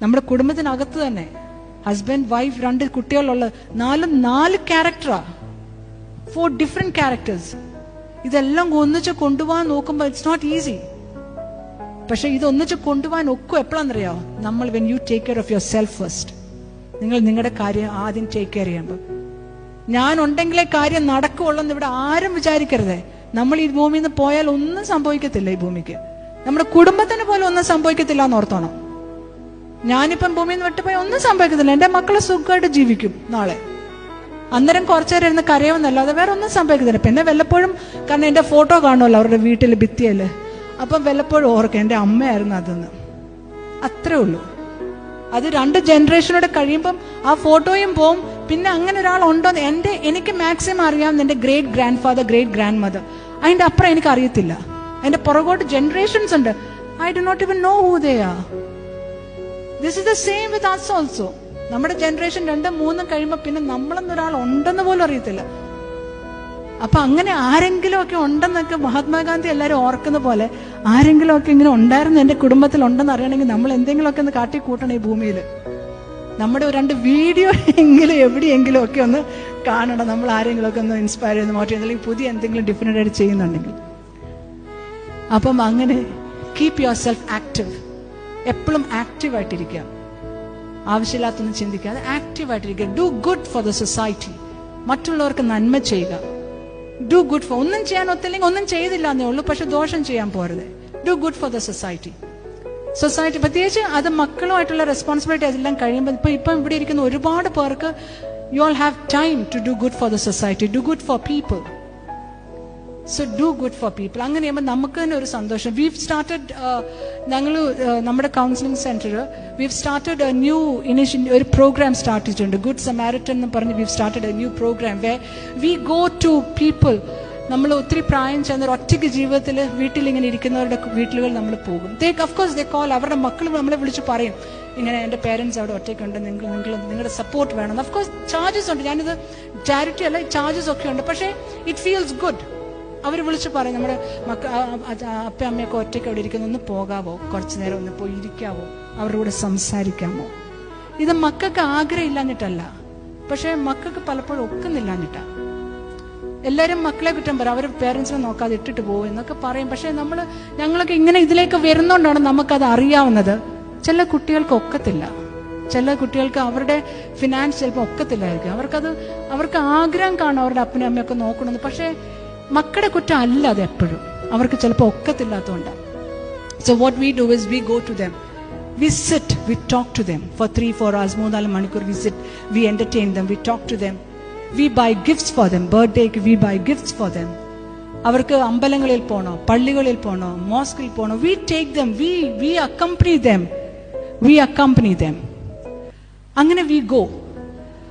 നമ്മുടെ കുടുംബത്തിനകത്ത് തന്നെ husband wife രണ്ട് കുട്ടികളുള്ള നാലും നാല് ക്യാരക്ടറാ ഫോർ ഡിഫറെന്റ് ക്യാരക്ടേഴ്സ് ഇതെല്ലാം ഒന്നിച്ച് കൊണ്ടുപോകാൻ നോക്കുമ്പോൾ ഇറ്റ്സ് നോട്ട് ഈസി പക്ഷെ ഇത് ഒന്നിച്ച് കൊണ്ടുപോകാൻ ഒക്കും എപ്പോഴാണെന്നറിയോ നമ്മൾ when you take care of yourself first നിങ്ങൾ നിങ്ങളുടെ കാര്യം ആദ്യം ടേക്ക് കെയർ ചെയ്യുമ്പോൾ. ഞാൻ ഉണ്ടെങ്കിലേ കാര്യം നടക്കുള്ളൂ എന്ന് ഇവിടെ ആരും വിചാരിക്കരുതേ. നമ്മൾ ഈ ഭൂമിയിൽ നിന്ന് പോയാൽ ഒന്നും സംഭവിക്കത്തില്ല ഈ ഭൂമിക്ക്. നമ്മുടെ കുടുംബത്തിന് പോലും ഒന്നും സംഭവിക്കത്തില്ല എന്ന് ഓർത്തോണം. ഞാനിപ്പം ഭൂമിയിൽ നിന്ന് വിട്ടുപോയി ഒന്നും സംഭവിക്കത്തില്ല. എന്റെ മക്കളെ സുഖമായിട്ട് ജീവിക്കും നാളെ. അന്നേരം കുറച്ചു നേരം ഇരുന്ന് കരയുമെന്നല്ലാതെ വേറെ ഒന്നും സംഭവിക്കത്തില്ല. പിന്നെ വല്ലപ്പോഴും കാരണം എന്റെ ഫോട്ടോ കാണുമല്ലോ അവരുടെ വീട്ടിൽ ഭിത്തിയൽ അപ്പം വല്ലപ്പോഴും ഓർക്കും എന്റെ അമ്മയായിരുന്നു അതെന്ന്. അത്രേ ഉള്ളൂ. അത് രണ്ട് ജനറേഷനോടെ കഴിയുമ്പം ആ ഫോട്ടോയും പോവും. പിന്നെ അങ്ങനെ ഒരാൾ ഉണ്ടോ എന്റെ എനിക്ക് മാക്സിമം അറിയാം എന്റെ great grandfather great grandmother അതിന്റെ അപ്പുറം എനിക്ക് അറിയത്തില്ല എന്റെ പുറകോട്ട് ജനറേഷൻസ് ഉണ്ട്. I do not even know who they are. This is the same with us also നമ്മുടെ ജനറേഷൻ രണ്ടും മൂന്നും കഴിയുമ്പോൾ പിന്നെ നമ്മളെന്നൊരാൾ ഉണ്ടെന്ന് പോലും അറിയത്തില്ല. അപ്പൊ അങ്ങനെ ആരെങ്കിലും ഒക്കെ ഉണ്ടെന്നൊക്കെ മഹാത്മാഗാന്ധി എല്ലാവരും ഓർക്കുന്ന പോലെ ആരെങ്കിലും ഒക്കെ ഇങ്ങനെ ഉണ്ടായിരുന്നു എന്റെ കുടുംബത്തിൽ ഉണ്ടെന്ന് അറിയണമെങ്കിൽ നമ്മൾ എന്തെങ്കിലുമൊക്കെ ഒന്ന് കാട്ടി കൂട്ടണം ഈ ഭൂമിയിൽ. നമ്മുടെ രണ്ട് വീഡിയോ എങ്കിലും എവിടെയെങ്കിലും ഒക്കെ ഒന്ന് കാണണം. നമ്മൾ ആരെങ്കിലും ഒക്കെ ഒന്ന് ഇൻസ്പയർ ചെയ്ത് മോട്ടിവേറ്റ് അല്ലെങ്കിൽ പുതിയ എന്തെങ്കിലും ഡിഫറെന്റ് ആയിട്ട് ചെയ്യുന്നുണ്ടെങ്കിൽ. അപ്പം അങ്ങനെ കീപ് യുവർ സെൽഫ് ആക്റ്റീവ് എപ്പോഴും ആക്റ്റീവായിട്ടിരിക്കുക ആവശ്യമില്ലാത്തൊന്നും ചിന്തിക്കാതെ ആക്റ്റീവായിട്ടിരിക്കുക do good for the society മറ്റുള്ളവർക്ക് നന്മ ചെയ്യുക. ഡു ഗുഡ് ഫോർ ഒന്നും ചെയ്യാൻ ഒത്തില്ലെങ്കിൽ ഒന്നും ചെയ്തില്ല എന്നേ ഉള്ളൂ പക്ഷെ ദോഷം ചെയ്യാൻ പോരുത്. Do good for the society society പ്രത്യേകിച്ച് അത് മക്കളുമായിട്ടുള്ള റെസ്പോൺസിബിലിറ്റി അതെല്ലാം കഴിയുമ്പോൾ ഇപ്പൊ ഇപ്പം ഇവിടെ ഇരിക്കുന്ന ഒരുപാട് പേർക്ക് you all have time to do good for the society do good for people so do good for people അങ്ങനെ ചെയ്യുമ്പോൾ നമുക്ക് തന്നെ ഒരു സന്തോഷം. വീവ് സ്റ്റാർട്ടഡ് ഞങ്ങൾ നമ്മുടെ counselling centre we've started a new ഇനിഷ്യ ഒരു പ്രോഗ്രാം സ്റ്റാർട്ട് ചെയ്തിട്ടുണ്ട് ഗുഡ് സമാരിറ്റൻ എന്ന് പറഞ്ഞ് we've started a new programme way we go to people നമ്മൾ ഒത്തിരി പ്രായം ചെന്ന ഒറ്റയ്ക്ക് ജീവിതത്തിൽ വീട്ടിൽ ഇങ്ങനെ ഇരിക്കുന്നവരുടെ വീട്ടിലുകൾ നമ്മൾ പോകും. ദേ കോഴ്സ് ദേ കോൾ അവരുടെ മക്കൾ നമ്മളെ വിളിച്ച് പറയും. ഇങ്ങനെ എന്റെ പേരൻസ് അവിടെ ഒറ്റയ്ക്കുണ്ട് നിങ്ങൾ നിങ്ങൾ നിങ്ങളുടെ സപ്പോർട്ട് വേണം. കോഴ്സ് ചാർജസ് ഉണ്ട്. ഞാനിത് ചാരിറ്റി അല്ല ചാർജസ് ഒക്കെ ഉണ്ട്. പക്ഷേ ഇറ്റ് ഫീൽസ് ഗുഡ് അവർ വിളിച്ച് പറയും നമ്മുടെ മക്ക അപ്പ അമ്മയൊക്കെ ഒറ്റയ്ക്ക് അവിടെ ഇരിക്കുന്നു. ഒന്ന് പോകാവോ? കുറച്ചു നേരം ഒന്ന് പോയി ഇരിക്കാവോ? അവരുടെ കൂടെ സംസാരിക്കാമോ? ഇത് മക്കൾക്ക് ആഗ്രഹം ഇല്ലാഞ്ഞിട്ടല്ല. പക്ഷെ മക്കൾക്ക് പലപ്പോഴും ഒക്കുന്നില്ലാഞ്ഞിട്ടാ. എല്ലാവരും മക്കളെ കുറ്റം പറയും. അവർ പേരൻസിനെ നോക്കാതെ ഇട്ടിട്ട് പോകും എന്നൊക്കെ പറയും. പക്ഷെ നമ്മൾ ഞങ്ങളൊക്കെ ഇങ്ങനെ ഇതിലേക്ക് വരുന്നോണ്ടാണ് നമുക്കത് അറിയാവുന്നത്. ചില കുട്ടികൾക്ക് ഒക്കത്തില്ല. ചില കുട്ടികൾക്ക് അവരുടെ ഫിനാൻസ് ചിലപ്പോൾ ഒക്കത്തില്ലായിരിക്കും. അവർക്കത് അവർക്ക് ആഗ്രഹം കാണും അവരുടെ അപ്പനും അമ്മയൊക്കെ നോക്കണമെന്ന്. പക്ഷേ മക്കളുടെ കുറ്റം അല്ല അത് എപ്പോഴും. അവർക്ക് ചിലപ്പോൾ ഒക്കത്തില്ലാത്തതുകൊണ്ടാണ് so what we do is we go to them we sit we talk to them four three four hours മൂന്നാൽ മണിക്കൂർ we sit we entertain them we talk to them we buy gifts for them ബർത്ത്ഡേക്ക് we buy gifts for them അവർക്ക് അമ്പലങ്ങളിൽ പോണോ പള്ളികളിൽ പോണോ മോസ്കിൽ പോണോ we take them we we accompany them we accompany them അങ്ങനെ വി ഗോ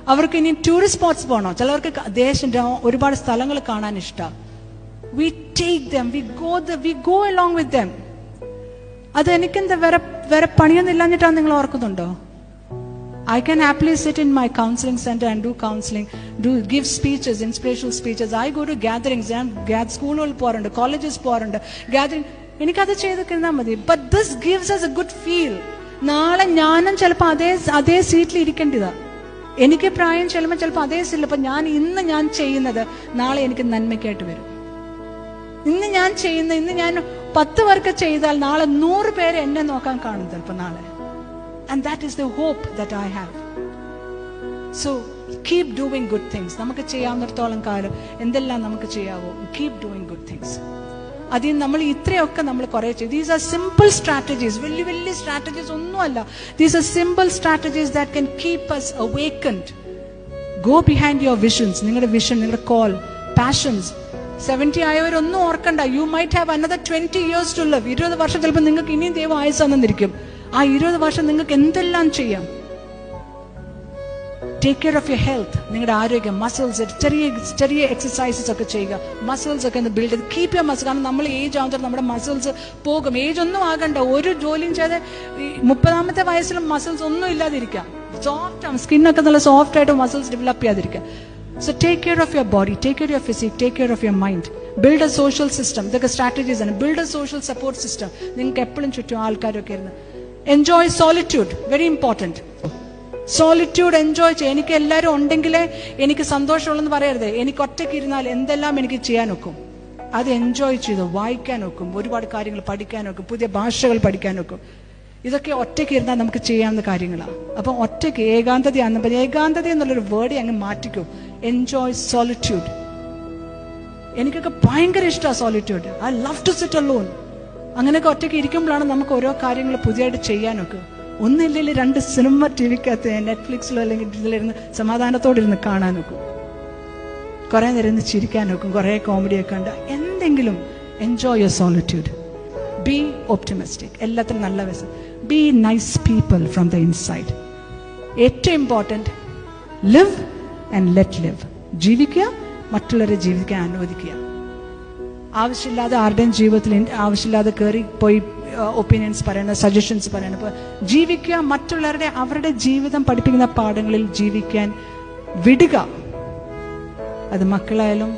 അവർക്ക് ഇനി ടൂറിസ്റ്റ് സ്പോട്ട്സ് പോകണോ ചിലവർക്ക് ദേശം ഒരുപാട് സ്ഥലങ്ങൾ കാണാൻ ഇഷ്ടമാണ് we take them we go the we go along with them അത് എനിക്കെന്താ വേറെ വേറെ പണിയൊന്നും ഇല്ലാഞ്ഞിട്ടാണ് നിങ്ങൾ ഓർക്കുന്നുണ്ടോ? I can happily sit in my counselling centre and do counselling do give speeches inspirational speeches I go to gatherings ഞാൻ സ്കൂളുകളിൽ പോകാറുണ്ട് കോളേജസ് പോകാറുണ്ട് ഗ്യാതറിംഗ് എനിക്കത് ചെയ്തിരുന്നാൽ മതി. But this gives us a good feel നാളെ ഞാനും ചിലപ്പോൾ അതേ അതേ സീറ്റിൽ ഇരിക്കേണ്ടതാ എനിക്ക് പ്രായം ചെല്ലുമ്പോൾ ചിലപ്പോൾ അതേ സീറ്റിൽ അപ്പൊ ഞാൻ ഇന്ന് ഞാൻ ചെയ്യുന്നത് നാളെ എനിക്ക് നന്മയ്ക്കായിട്ട് വരും. ഇന്ന് ഞാൻ ചെയ്യുന്ന ഇന്ന് ഞാൻ പത്ത് പേർക്ക് ചെയ്താൽ നാളെ നൂറ് പേര് എന്നെ നോക്കാൻ കാണും ചിലപ്പോൾ നാളെ. And that is the hope that I have so keep doing good things നമുക്ക് ചെയ്യാവുന്നിടത്തോളം കാലം എന്തെല്ലാം നമുക്ക് ചെയ്യാവോ കീപ് ഡൂയിങ് ഗുഡ് തിങ്സ് അതിൽ നമ്മൾ ഇത്രയൊക്കെ നമ്മൾ കുറെ ചെയ്തു. ദീസ് ആർ സിമ്പിൾ സ്ട്രാറ്റജീസ് വലിയ വലിയ സ്ട്രാറ്റജീസ് ഒന്നുമല്ല. These are simple strategies that can keep us awakened go behind your visions നിങ്ങളുടെ വിഷൻ നിങ്ങളുടെ കോൾ പാഷൻസ് സെവന്റി ആയവരൊന്നും ഓർക്കണ്ട. You might have another twenty years to love ഇരുപത് വർഷം ചിലപ്പോൾ നിങ്ങൾക്ക് ഇനിയും ദൈവം ആയുസ് തന്നിരിക്കും. ആ ഇരുപത് വർഷം നിങ്ങൾക്ക് എന്തെല്ലാം ചെയ്യാം? Take care of your health നിങ്ങളുടെ ആരോഗ്യം മസിൽസ് ചെറിയ ചെറിയ എക്സസൈസസ് ഒക്കെ ചെയ്യുക. മസിൽസ് ഒക്കെ ഒന്ന് ബിൽഡ് ചെയ്ത് കീപ്പ് യുവർ മസിൽ കാരണം നമ്മൾ ഏജ് ആകുമ്പോൾ നമ്മുടെ മസിൽസ് പോകും. ഏജ് ഒന്നും ആകണ്ട. ഒരു ജോലിയും ചെയ്ത് മുപ്പതാമത്തെ വയസ്സിലും മസിൽസ് ഒന്നും ഇല്ലാതിരിക്കാം സോഫ്റ്റ് സ്കിന്നൊക്കെ നല്ല സോഫ്റ്റ് ആയിട്ട് മസിൽസ് ഡെവലപ്പ് ചെയ്യാതിരിക്കുക. So take care of your body take care your physique take care of your mind build a social system ഇതൊക്കെ സ്ട്രാറ്റജീസ് ആണ്. Build a social support system നിങ്ങൾക്ക് എപ്പോഴും ചുറ്റും ആൾക്കാരൊക്കെ ഇരുന്ന്. Enjoy solitude very important solitude enjoy ചെയ്യുക എനിക്ക് എല്ലാവരും ഉണ്ടെങ്കിലേ എനിക്ക് സന്തോഷമുള്ളെന്ന് പറയരുത്. എനിക്ക് ഒറ്റയ്ക്ക് ഇരുന്നാൽ എന്തെല്ലാം എനിക്ക് ചെയ്യാൻ ഒക്കും? അത് എൻജോയ് ചെയ്ത് വായിക്കാൻ ഒക്കും. ഒരുപാട് കാര്യങ്ങൾ പഠിക്കാൻ ഒക്കും. പുതിയ ഭാഷകൾ പഠിക്കാൻ ഒക്കും. ഇതൊക്കെ ഒറ്റയ്ക്ക് ഇരുന്നാൽ നമുക്ക് ചെയ്യാവുന്ന കാര്യങ്ങളാണ് അപ്പം ഒറ്റയ്ക്ക് ഏകാന്തതയാണെന്ന് പറഞ്ഞാൽ ഏകാന്തത എന്നുള്ളൊരു വേർഡ് അങ്ങ് മാറ്റിക്കോ. എൻജോയ് സോളിറ്റ്യൂഡ് എനിക്കൊക്കെ ഭയങ്കര ഇഷ്ടമാണ് solitude I love to sit alone അങ്ങനെയൊക്കെ ഒറ്റയ്ക്ക് ഇരിക്കുമ്പോഴാണ് നമുക്ക് ഓരോ കാര്യങ്ങൾ പുതിയതായിട്ട് ചെയ്യാനൊക്കെ. ഒന്നില്ലെങ്കിൽ രണ്ട് സിനിമ ടി വിക്കകത്ത് നെറ്റ്ഫ്ലിക്സിലോ അല്ലെങ്കിൽ ഇതിലിരുന്ന് സമാധാനത്തോടെ ഇരുന്ന് കാണാനൊക്കും. കുറേ നേരം ഇരുന്ന് ചിരിക്കാനൊക്കും കുറേ കോമഡിയൊക്കെ ഉണ്ട്. എന്തെങ്കിലും enjoy your solitude be optimistic എല്ലാത്തിനും നല്ല വശം be nice people from the inside ഏറ്റവും important live and let live ജീവിക്കുക മറ്റുള്ളവരെ ജീവിക്കാൻ അനുവദിക്കുക ആവശ്യമില്ലാതെ ആരുടെയും ജീവിതത്തിൽ ഇൻ- ആവശ്യമില്ലാതെ കയറി പോയി ഒപ്പീനിയൻസ് പറയണ സജഷൻസ് പറയണ ഇപ്പോൾ ജീവിക്കുക മറ്റുള്ളവരുടെ അവരുടെ ജീവിതം പഠിപ്പിക്കുന്ന പാഠങ്ങളിൽ ജീവിക്കാൻ വിടുക അത് മക്കളായാലും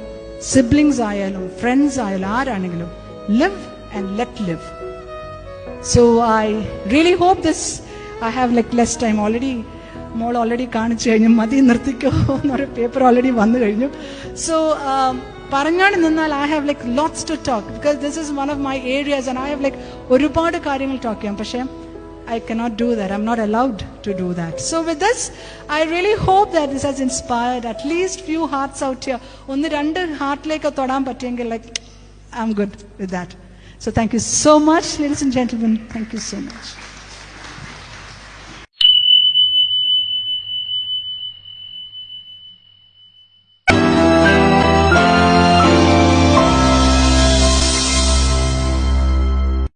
സിബ്ലിങ്സ് ആയാലും ഫ്രണ്ട്സ് ആയാലും ആരാണെങ്കിലും live and let live so I really hope this I have like less time already mall already കാണിച്ചു കഴിഞ്ഞു മതി നിർത്തിക്കോ എന്നൊരു പേപ്പർ ഓൾറെഡി വന്നു കഴിഞ്ഞു സോ പറഞ്ഞാണ് നിന്നാൽ I have like lots to talk because this is one of my areas and I have like ഒരുപാട് കാര്യങ്ങൾ ടോക്ക് ചെയ്യാം പക്ഷേ I cannot do that. I'm not allowed to do that. So with this, I really hope that this has inspired at least few hearts out here. ഒന്ന് രണ്ട് ഹാർട്ടിലേക്ക് തൊടാൻ പറ്റിയെങ്കിൽ like I'm good with that. So thank you so much, ladies and gentlemen. Thank you so much.